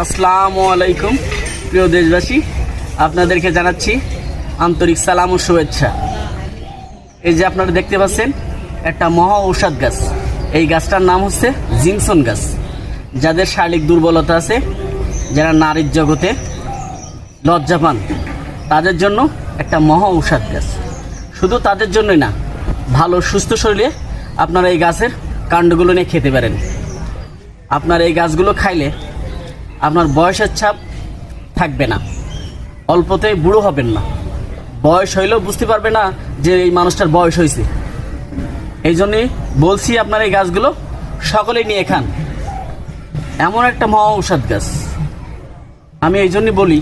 আসসালামু আলাইকুম, প্রিয় দেশবাসী। আপনাদেরকে জানাচ্ছি আন্তরিক সালাম ও শুভেচ্ছা। এই যে আপনারা দেখতে পাচ্ছেন, একটা মহা ঔষধ গাছ। এই গাছটার নাম হচ্ছে জিনসন গাছ। যাদের শারীরিক দুর্বলতা আছে, যারা নারীর জগতে লজ্জা পান, তাদের জন্য একটা মহা ঔষধ গাছ। শুধু তাদের জন্যই না, ভালো, সুস্থ শরীরে আপনারা এই গাছের কাণ্ডগুলো নিয়ে খেতে পারেন। আপনার এই গাছগুলো খাইলে আপনার বয়সের ছাপ থাকবে না। অল্পতেই বুড়ো হবেন না। বয়স হইলেও বুঝতে পারবে না যে এই মানুষটার বয়স হয়েছে এই জন্যই বলছি আপনার এই গাছগুলো সকলেই নিয়ে খান। এমন একটা মহা ঔষধ গাছ। আমি এই জন্যই বলি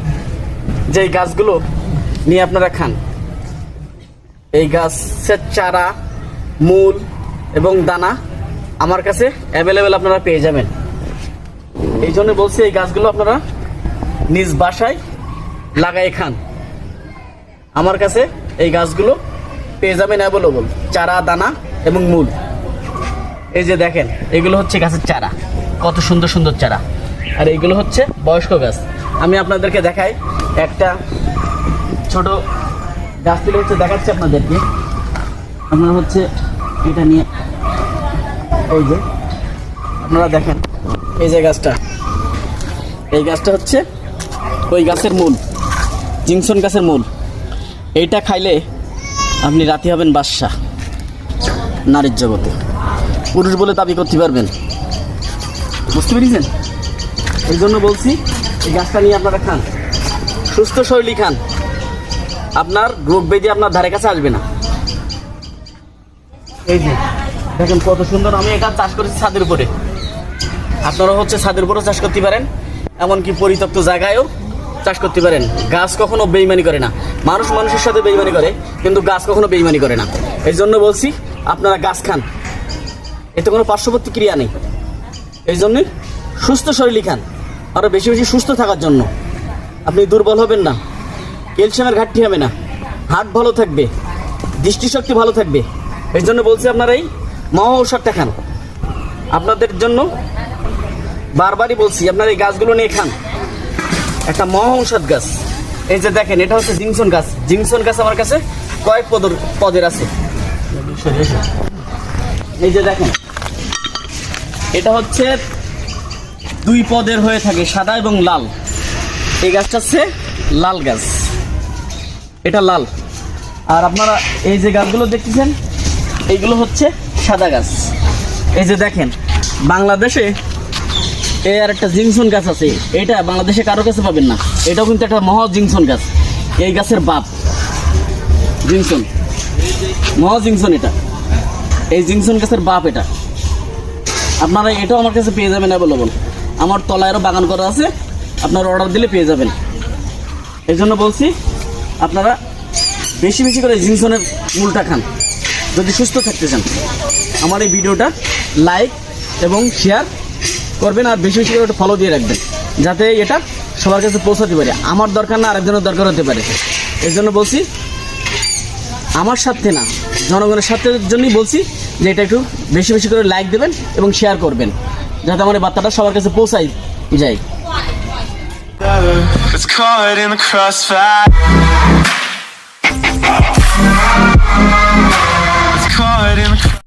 যে এই গাছগুলো নিয়ে আপনারা খান। এই গাছের চারা, মূল এবং দানা আমার কাছে অ্যাভেলেবেল আপনারা পেয়ে যাবেন। এই জন্য বলছি এই গাছগুলো আপনারা নিজ বাসায় লাগাই খান। আমার কাছে এই গাছগুলো পেয়ে যাবেন অ্যাভেলেবল চারা, দানা এবং মূল। এই যে দেখেন, এগুলো হচ্ছে গাছের চারা। কত সুন্দর সুন্দর চারা। আর এইগুলো হচ্ছে বয়স্ক গাছ। আমি আপনাদেরকে দেখাই, একটা ছোট গাছ তুলে হচ্ছে দেখাচ্ছি আপনাদেরকে। আপনারা হচ্ছে এটা নিয়ে ওই যে, আপনারা দেখেন। এই যে গাছটা। এই গাছটা হচ্ছে ওই গাছের মূল, জিংসন গাছের মূল। এইটা খাইলে আপনি রাতে হবেন বাদশাহ নারীর জগতে। পুরুষ বলে দাবি করতে পারবেন। বুঝতে পেরেছেন? এই জন্য বলছি, এই গাছটা নিয়ে আপনারা খান। সুস্থ শৈলী খান। আপনার রোগ ব্যাধি আপনার ধারে কাছে আসবে না। এই যে, দেখেন কত সুন্দর। আমি এটা চাষ করেছি ছাদের উপরে। আপনারা হচ্ছে ছাদের উপরেও চাষ করতে পারেন, এমনকি পরিত্যক্ত জায়গায়ও চাষ করতে পারেন। গাছ কখনো বেইমানি করে না। মানুষ মানুষের সাথে বেইমানি করে, কিন্তু গাছ কখনো বেইমানি করে না। এই জন্য বলছি, আপনারা গাছ খান। এতে কোনো পার্শ্ববর্তী ক্রিয়া নেই। এই জন্যই সুস্থ শরীরই খান। আরও বেশি বেশি সুস্থ থাকার জন্য। আপনি দুর্বল হবেন না। ক্যালসিয়ামের ঘাটতি হবে না। হার্ট ভালো থাকবে। দৃষ্টিশক্তি ভালো থাকবে। এই জন্য বলছি, আপনারা এই মহা ঔষধটা খান। আপনাদের জন্য বারবারই বলছি, আপনারা এই গাছগুলো নিয়ে খান। একটা মহা ঔষধ গাছ। এই যে দেখেন, এটা হচ্ছে জিংসন গাছ। জিংসন গাছ আমার কাছে কয়েক পদের পদের আছে। এই যে দেখেন, এটা হচ্ছে দুই পদের হয়ে থাকে, সাদা এবং লাল। এই গাছটা হচ্ছে লাল গাছ। এটা লাল। আর আপনারা এই যে গাছগুলো দেখতেছেন, এইগুলো হচ্ছে সাদা গাছ। এই যে দেখেন, বাংলাদেশে এই আর একটা জিংসন গাছ আছে। এটা বাংলাদেশে কারও কাছে পাবেন না। এটাও কিন্তু একটা মহা জিংসন গাছ। এই গাছের বাপ। জিংসন। মহা জিংসন এটা। এই জিংসন গাছের বাপ এটা। আপনারা এটাও আমার কাছে পেয়ে যাবেন, অ্যাভেলেবল। আমার তলায়রও বাগান করা আছে। আপনারা অর্ডার দিলে পেয়ে যাবেন। এই জন্য বলছি, আপনারা বেশি বেশি করে জিংসনের মূলটা খান। যদি সুস্থ থাকতে চান। আমার এই ভিডিওটা লাইক এবং শেয়ার করবেন আর বেশি বেশি করে একটু ফলো দিয়ে রাখবেন। যাতে এটা সবার কাছে পৌঁছাতে পারে। আমার দরকার না আরেকজনের দরকার হতে পারে। এর জন্য বলছি, আমার স্বার্থে না, জনগণের স্বার্থের জন্যই বলছি যে এটা একটু বেশি বেশি করে লাইক দেবেন এবং শেয়ার করবেন। যাতে আমার বার্তাটা সবার কাছে পৌঁছাই যায়। It's caught in the crossfire. It's caught in the